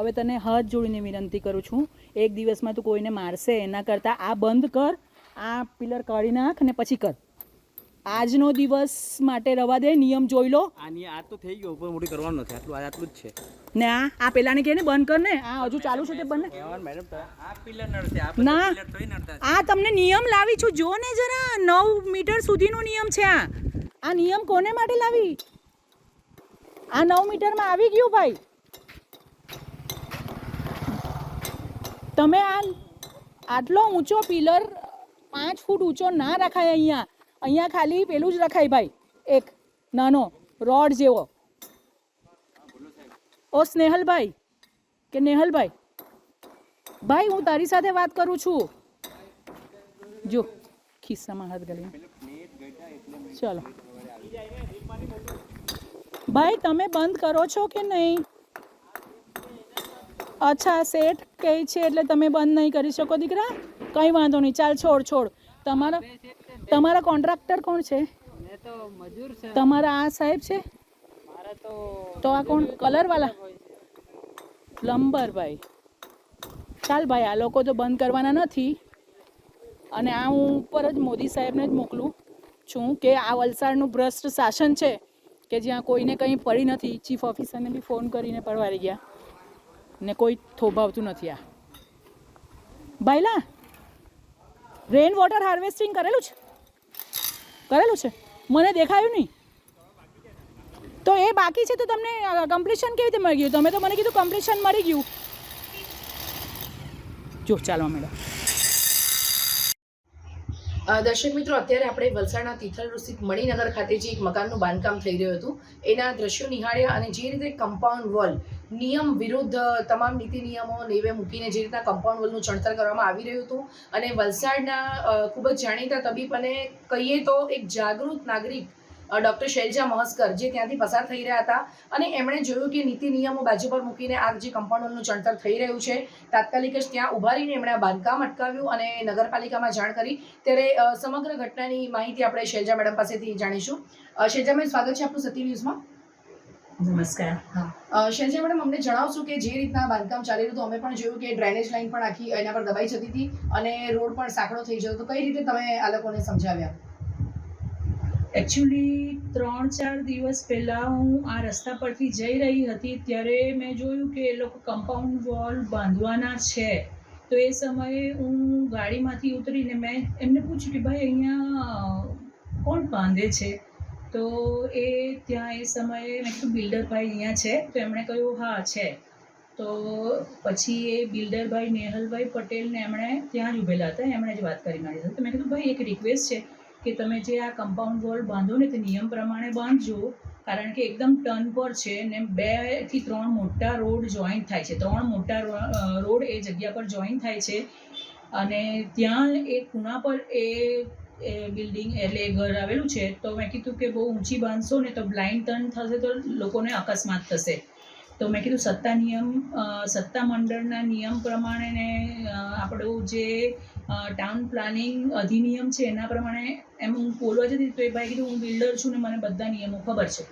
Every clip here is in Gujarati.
હવે તને હાથ જોડીને વિનંતી કરું છું એક દિવસમાં તું કોઈને મારશે એના કરતાં આ બંધ કર આ પિલર કાઢી નાખ ને પછી કર. આજનો દિવસ માટે રવા દે નિયમ જોઈ લો. આની આ તો થઈ ગયો ઉપર મોટી કરવાનું નથી આટલું આટલું જ છે. ને આ આ પેલાને કહે ને બંધ કર ને. આ હજુ ચાલુ છે તે બંધ. મેડમ આ પિલર નડશે આ ના. આ તમને નિયમ લાવી છું જો ને જરા નવ મીટર સુધીનો નિયમ છે આ. આ નિયમ કોને માટે લાવી? આ નવ મીટરમાં આવી ગયું ભાઈ. તમે આ આટલો ઊંચો પિલર પાંચ ફૂટ ઊંચો ના રખાય અહીંયા. અહીંયા ખાલી પેલું જ રખાય ભાઈ. એક નાનો રોડ જેવો. ઓ સ્નેહલભાઈ કે નેહલભાઈ? ભાઈ, હું તારી સાથે વાત કરું છું. જો, ખિસ્સામાં હાથ ગળી. ચલો. ભાઈ, તમે બંધ કરો છો કે નહીં? અચ્છા, શેઠ કહે છે એટલે તમે બંધ નહીં કરી શકો દીકરા. કંઈ વાંધો નહીં, ચાલ છોડ છોડ. તમારા તમારા કોન્ટ્રાક્ટર કોણ છે? તમારા આ સાહેબ છે? તો આ કોણ? કલરવાલા? પ્લમ્બર ભાઈ ચાલ ભાઈ, આ લોકો તો બંધ કરવાના નથી. અને આ હું ઉપર જ મોદી સાહેબને જ મોકલું છું કે આ વલસાડનું ભ્રષ્ટ શાસન છે કે જ્યાં કોઈને કંઈ પડી નથી. ચીફ ઓફિસરને બી ફોન કરીને પડવારી ગયા. ને કોઈ થોભાવતું નથી આ. ભાઈલા રેન વોટર હાર્વેસ્ટિંગ કરેલું છે? કરેલું છે? મને દેખાયું નહીં. તો એ બાકી છે તો તમને કમ્પ્લીશન કેવી રીતે મળી ગયું? તમે તો મને કીધું કમ્પ્લીશન મળી ગયું. જો ચાલવા અ, દર્શક મિત્રો, અત્યારે આપણે વલસાડના તિથલ સ્થિત મણિનગર ખાતે જે એક મકાનનું બાંધકામ થઈ રહ્યું હતું, એના દ્રશ્યો નિહાળ્યા અને જે રીતે કમ્પાઉન્ડ વોલ નિયમ વિરુદ્ધ તમામ નીતિ નિયમો નેવે મૂકીને જે રીતના કમ્પાઉન્ડ વોલનું ચણતર કરવામાં આવી રહ્યું હતું અને વલસાડના ખૂબ જ જાણીતા તબીબ અને કહીએ તો એક જાગૃત નાગરિક ડૉક્ટર શૈલજા મહસ્કર જે ત્યાંથી પસાર થઈ રહ્યા હતા. અને એમણે જોયું કે નીતિ નિયમો બાજુ પર મૂકીને આ જે કમ્પાઉન્ડનું ચણતર થઈ રહ્યું છે તાત્કાલિક જ ત્યાં ઊભા રહીને એમણે આ બાંધકામ અટકાવ્યું અને નગરપાલિકામાં જાણ કરી. ત્યારે સમગ્ર ઘટનાની માહિતી આપણે શૈલજા મેડમ પાસેથી જાણીશું. શૈલજા મેમ સ્વાગત છે આપનું સતી ન્યૂઝમાં? નમસ્કાર. હા. શૈલજા મેડમ અમને જણાવશું કે જે રીતના બાંધકામ ચાલી રહ્યું હતું અમે પણ જોયું કે ડ્રેનેજ લાઈન પણ આખી એના પર દબાઈ જતી હતી અને રોડ પણ સાંકડો થઈ જતો તો કઈ રીતે તમે આ લોકોને સમજાવ્યા? એકચ્યુઅલી ત્રણ, ચાર દિવસ પહેલાં હું આ રસ્તા પરથી જઈ રહી હતી, ત્યારે મેં જોયું કે એ લોકો કમ્પાઉન્ડ વોલ બાંધવાના છે. તો એ સમયે હું ગાડીમાંથી ઉતરીને મેં એમને પૂછ્યું કે ભાઈ, અહીંયા કોણ બાંધે છે? તો એ ત્યાં એ સમયે મેં કીધું બિલ્ડરભાઈ અહીંયા છે. તો એમણે કહ્યું, હા, છે. તો પછી એ બિલ્ડરભાઈ નેહલભાઈ પટેલને એમણે ત્યાં જ ઉભેલા હતા, એમણે જ વાત કરી મારી સાથે તો મેં કીધું, ભાઈ, એક રિક્વેસ્ટ છે. કે તમે જે આ કમ્પાઉન્ડ વોલ બાંધો ને તે નિયમ પ્રમાણે બાંધજો, કારણ કે એકદમ ટર્ન પર છે ને બેથી ત્રણ મોટા રોડ જોઈન્ટ થાય છે. ત્રણ મોટા રોડ એ જગ્યા પર જોઈન્ટ થાય છે. અને ત્યાં એ ખૂણા પર એ એ બિલ્ડિંગ એટલે ઘર આવેલું છે. તો મેં કીધું કે બહુ ઊંચી બાંધશો ને તો બ્લાઇન્ડ ટર્ન થશે તો લોકોને અકસ્માત થશે. તો મેં કીધું સત્તા નિયમ સત્તા મંડળના નિયમ પ્રમાણે ને આપણું જે ટાઉન પ્લાનિંગ અધિનિયમ છે એના પ્રમાણે એમ હું બોલવા જતી તો એ ભાઈ કીધું, હું બિલ્ડર છું ને મને બધા નિયમો ખબર છે.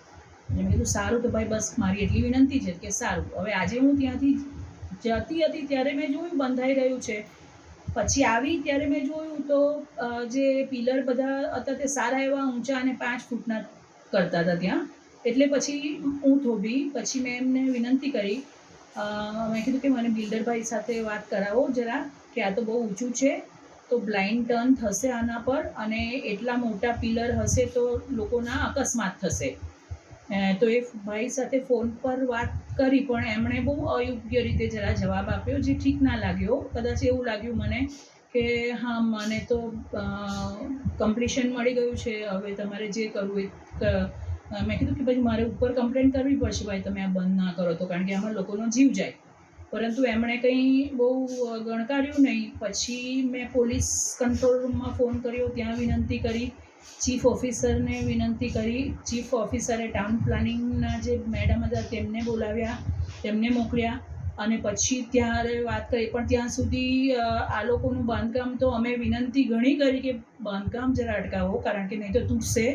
મેં કીધું, સારું તો ભાઈ, બસ મારી એટલી વિનંતી છે કે સારું. હવે આજે હું ત્યાંથી જતી હતી ત્યારે મેં જોયું બંધાઈ રહ્યું છે. પછી આવી ત્યારે મેં જોયું તો જે પિલર બધા હતા તે સારા એવા ઊંચા અને પાંચ ફૂટના કરતા હતા ત્યાં. એટલે પછી હું થોભી પછી મેં એમને વિનંતી કરી. મેં કીધું કે મને બિલ્ડરભાઈ સાથે વાત કરાવો જરા, કે આ તો બહુ ઊંચું છે, તો બ્લાઇન્ડ ટર્ન થશે આના પર અને એટલા મોટા પિલર હશે તો લોકોના અકસ્માત થશે. તો એ ભાઈ સાથે ફોન પર વાત કરી, પણ એમણે બહુ અયોગ્ય રીતે જરા જવાબ આપ્યો, જે ઠીક ના લાગ્યો. કદાચ એવું લાગ્યું મને કે હા, મને તો કમ્પ્લીશન મળી ગયું છે, હવે તમારે જે કરવું એ મેં કીધું કે ભાઈ મારે ઉપર કમ્પ્લેન કરવી પડશે ભાઈ, તમે આ બંધ ના કરો તો, કારણ કે આમાં લોકોનો જીવ જાય. પરંતુ એમણે કંઈ બહુ ગણકાર્યું નહીં. પછી મેં પોલીસ કંટ્રોલ રૂમમાં ફોન કર્યો, ત્યાં વિનંતી કરી. ચીફ ઓફિસરને વિનંતી કરી. ચીફ ઓફિસરે ટાઉન પ્લાનિંગના જે મેડમ હતા, તેમને બોલાવ્યા, તેમને મોકલ્યા. અને પછી ત્યારે વાત કરી, પણ ત્યાં સુધી આ લોકોનું બાંધકામ તો અમે વિનંતી ઘણી કરી કે બાંધકામ જરા અટકાવો, કારણ કે નહીં તો તૂટશે.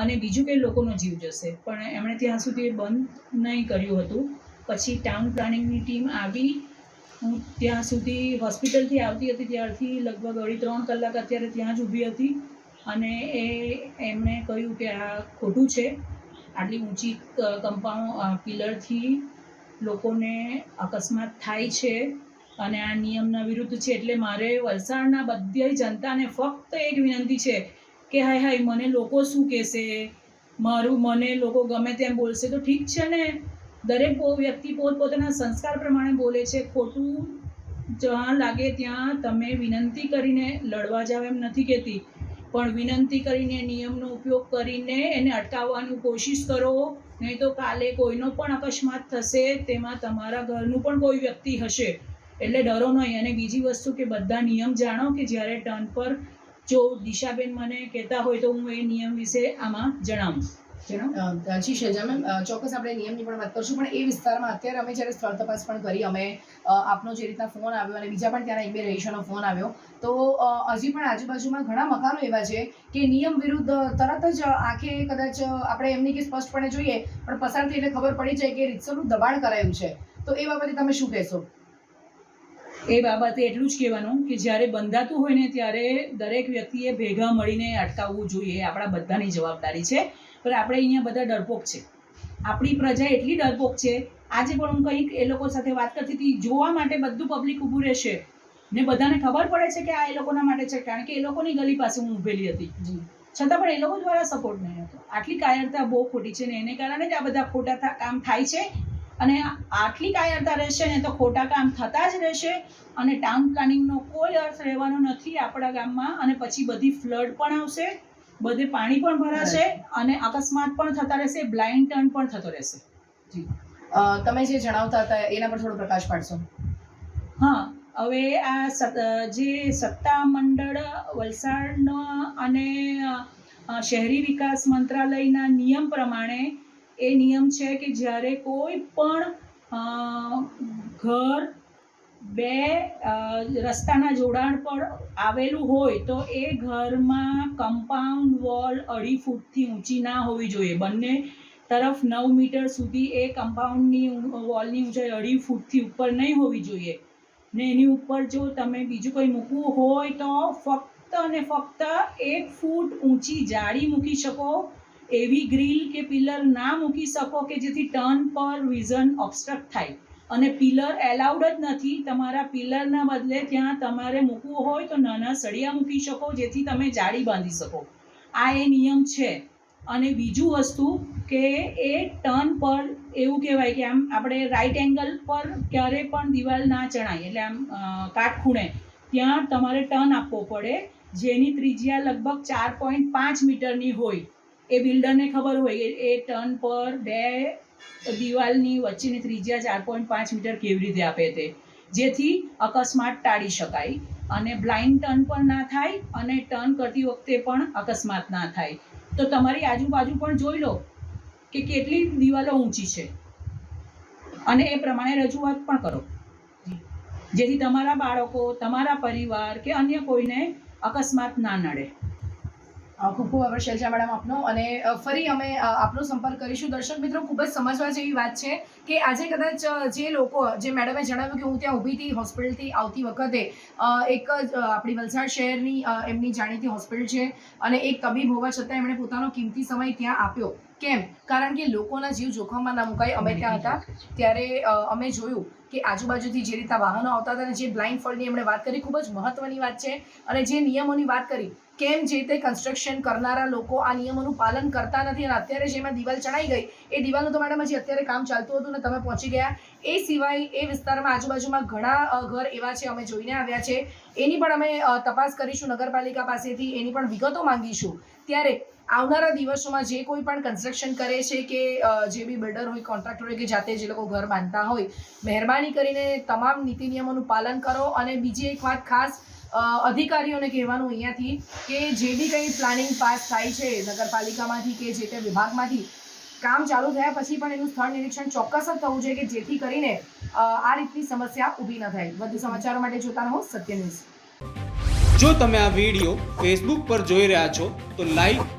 અને બીજું કે લોકોનો જીવ જશે. પણ એમણે ત્યાં સુધી બંધ નહીં કર્યું હતું. પછી ટાઉન પ્લાનિંગની ટીમ આવી. હું ત્યાં સુધી હોસ્પિટલથી આવતી હતી, ત્યારથી લગભગ અઢી ત્રણ કલાક અત્યારે ત્યાં જ ઊભી હતી. અને એ એમણે કહ્યું કે આ ખોટું છે. આટલી ઊંચી કમ્પાઉન્ડ પિલરથી લોકોને અકસ્માત થાય છે અને આ નિયમના વિરુદ્ધ છે. એટલે મારે વલસાડના બધી જનતાને ફક્ત એક વિનંતી છે કે હાય હાય, મને લોકો શું કહેશે? મારું મને લોકો ગમે તેમ બોલશે. તો ઠીક છે ને? દરેક વ્યક્તિ પોતપોતાના સંસ્કાર પ્રમાણે બોલે છે. ખોટું જ્યાં લાગે ત્યાં તમે વિનંતી કરીને લડવા જાવ એમ નથી કહેતી. પણ વિનંતી કરીને નિયમનો ઉપયોગ કરીને એને અટકાવવાની કોશિશ કરો. નહીં તો કાલે કોઈનો પણ અકસ્માત થશે, તેમાં તમારા ઘરનું પણ કોઈ વ્યક્તિ હશે. એટલે ડરો નહીં. અને બીજી વસ્તુ કે બધા નિયમ જાણો કે જ્યારે ટર્ન પર જો દિશાબેન મને કહેતા હોય તો હું એ નિયમ વિશે આમાં જણાવું. જી શૈજા મેમ ચોક્કસ આપણે નિયમની પણ વાત કરશું, પણ એ વિસ્તારમાં અત્યારે અમે જ્યારે સ્થળ તપાસ પણ કરી, અમે આપનો જે રીતના ફોન આવ્યો અને બીજા પણ ત્યાંના એક બે રહીશોનો ફોન આવ્યો, તો હજી પણ આજુબાજુમાં ઘણા મકાનો એવા છે કે નિયમ વિરુદ્ધ તરત જ આંખે કદાચ આપણે એમની કે સ્પષ્ટપણે જોઈએ, પણ પસાર થઈ એટલે ખબર પડી જાય કે રીતસરનું દબાણ કરાયું છે. તો એ બાબતે તમે શું કહેશો? એ બાબતે એટલું જ કહેવાનું કે જ્યારે બંધાતું હોય ને ત્યારે દરેક વ્યક્તિએ ભેગા મળીને અટકાવવું જોઈએ આપણા બધાની જવાબદારી છે. પણ આપણે અહીંયા બધા ડરપોક છે. આપણી પ્રજા એટલી ડરપોક છે. આજે પણ હું કંઈક એ લોકો સાથે વાત કરતી હતી જોવા માટે બધું પબ્લિક ઊભું રહેશે. ને બધાને ખબર પડે છે કે આ એ લોકોના માટે છે કારણ કે એ લોકોની ગલી પાસે હું ઊભેલી હતી. છતાં પણ એ લોકો દ્વારા સપોર્ટ નહીં હતો. આટલી કાયરતા બહુ ખોટી છે ને એને કારણે જ આ બધા ખોટા કામ થાય છે. અને આટલી કાયરતા રહેશે ને તો ખોટા કામ થતા જ રહેશે અને ટાઉન પ્લાનિંગનો કોઈ અર્થ રહેવાનો નથી આપણા ગામમાં અને પછી બધી ફ્લડ પણ આવશે બધે પાણી પણ ભરાશે અને અકસ્માત પણ થતા રહેશે બ્લાઇન્ડ ટર્ન પણ થતો રહેશે. જી. તમે જે જણાવતા હતા એના પર થોડો પ્રકાશ પાડશો. હા હવે આ જે સત્તા મંડળ વલસાડનો અને શહેરી વિકાસ મંત્રાલયના નિયમ પ્રમાણે એ નિયમ છે કે જ્યારે કોઈ પણ ઘર બે રસ્તાના જોડાણ પર આવેલું હોય તો એ ઘરમાં કમ્પાઉન્ડ વોલ અઢી ફૂટથી ઊંચી ના હોવી જોઈએ. બંને તરફ નવ મીટર સુધી એ કમ્પાઉન્ડની વોલની ઊંચાઈ અઢી ફૂટથી ઉપર નહીં હોવી જોઈએ. ને એની ઉપર જો તમે બીજું કંઈ મૂકવું હોય તો ફક્ત અને ફક્ત એક ફૂટ ઊંચી જાળી મૂકી શકો. એવી ગ્રીલ કે પિલર ના મૂકી શકો કે જેથી ટર્ન પર વિઝન ઓબસ્ટ્રક્ટ થાય. અને પિલર એલાઉડ જ નથી. તમારા પિલરના બદલે ત્યાં તમારે મૂકવું હોય તો નાના સળિયા મૂકી શકો, જેથી તમે જાળી બાંધી શકો. આ એ નિયમ છે. અને બીજું વસ્તુ કે એ ટર્ન પર એવું કહેવાય કે આમ આપણે રાઈટ એંગલ પર ક્યારે પણ દિવાલ ના ચણાય એટલે આમ કાટખૂણે ત્યાં તમારે ટર્ન આપવો પડે, જેની ત્રિજ્યા લગભગ ચાર પોઈન્ટ પાંચ મીટરની હોય. એ બિલ્ડરને ખબર હોય, એ ટર્ન પર બે દિવાલની વચ્ચેની ત્રિજ્યા ચાર પોઈન્ટ પાંચ મીટર કેવી રીતે આપે તે. જેથી અકસ્માત ટાળી શકાય અને બ્લાઇન્ડ ટર્ન પણ ના થાય અને ટર્ન કરતી વખતે પણ અકસ્માત ના થાય. તો તમારી આજુબાજુ પણ જોઈ લો કે કેટલી દિવાલો ઊંચી છે. અને એ પ્રમાણે રજૂઆત પણ કરો. જેથી તમારા બાળકો, તમારા પરિવાર કે અન્ય કોઈને અકસ્માત ના નડે. ખૂબ ખૂબ આભાર શૈલજા મેડમ આપનો. અને ફરી અમે આપનો સંપર્ક કરીશું. દર્શક મિત્રો, ખૂબ જ સમજવા જેવી વાત છે કે આજે કદાચ જે લોકો, જે મેડમે જણાવ્યું કે હું ત્યાં ઊભી હતી, હોસ્પિટલથી આવતી વખતે એક જ આપણી વલસાડ શહેરની એમની જાણીતી હોસ્પિટલ છે અને એક તબીબ હોવા છતાં એમણે પોતાનો કિંમતી સમય ત્યાં આપ્યો. કેમ? કારણ કે લોકોના જીવ જોખમમાં ના મુકાય. અમે ત્યાં હતા ત્યારે અમે જોયું કે આજુબાજુથી જે રીતના વાહનો આવતા હતા અને જે બ્લાઇન્ડ ફોલ્ડની એમણે વાત કરી, ખૂબ જ મહત્વની વાત છે. અને જે નિયમોની વાત કરી, કેમ જે તે કન્સ્ટ્રક્શન કરનારા લોકો આ નિયમોનું પાલન કરતા નથી અને અત્યારે જેમાં દિવાલ ચણાઈ ગઈ, એ દિવાલનું તો મેડમ હજી અત્યારે કામ ચાલતું હતું ને તમે પહોંચી ગયા. એ સિવાય એ વિસ્તારમાં આજુબાજુમાં ઘણા ઘર એવા છે, અમે જોઈને આવ્યા છે. એની પણ અમે તપાસ કરીશું નગરપાલિકા પાસેથી, એની પણ વિગતો માંગીશું. ત્યારે આવનારા દિવસોમાં જે કોઈ પણ કન્સ્ટ્રક્શન કરે છે કે જે બી બિલ્ડર હોય કોન્ટ્રાક્ટર હોય કે જાતે જે લોકો ઘર બાંધતા હોય, મહેરબાની કરીને તમામ નીતિ નિયમોનું પાલન કરો અને બીજી એક વાત ખાસ અધિકારીઓને કહેવાનું અહીંયાથી કે જે બી કંઈ પ્લાનિંગ પાસ થાય છે નગરપાલિકામાંથી કે જે તે વિભાગમાંથી, કામ ચાલુ થયા પછી પણ એનું સ્થળ નિરીક્ષણ ચોક્કસ જ થવું જોઈએ કે જેથી કરીને આ રીતની સમસ્યા ઊભી ન થાય. વધુ સમાચારો માટે જોતા રહો સત્ય ન્યૂઝ. જો તમે આ વીડિયો ફેસબુક પર જોઈ રહ્યા છો, તો લાઈક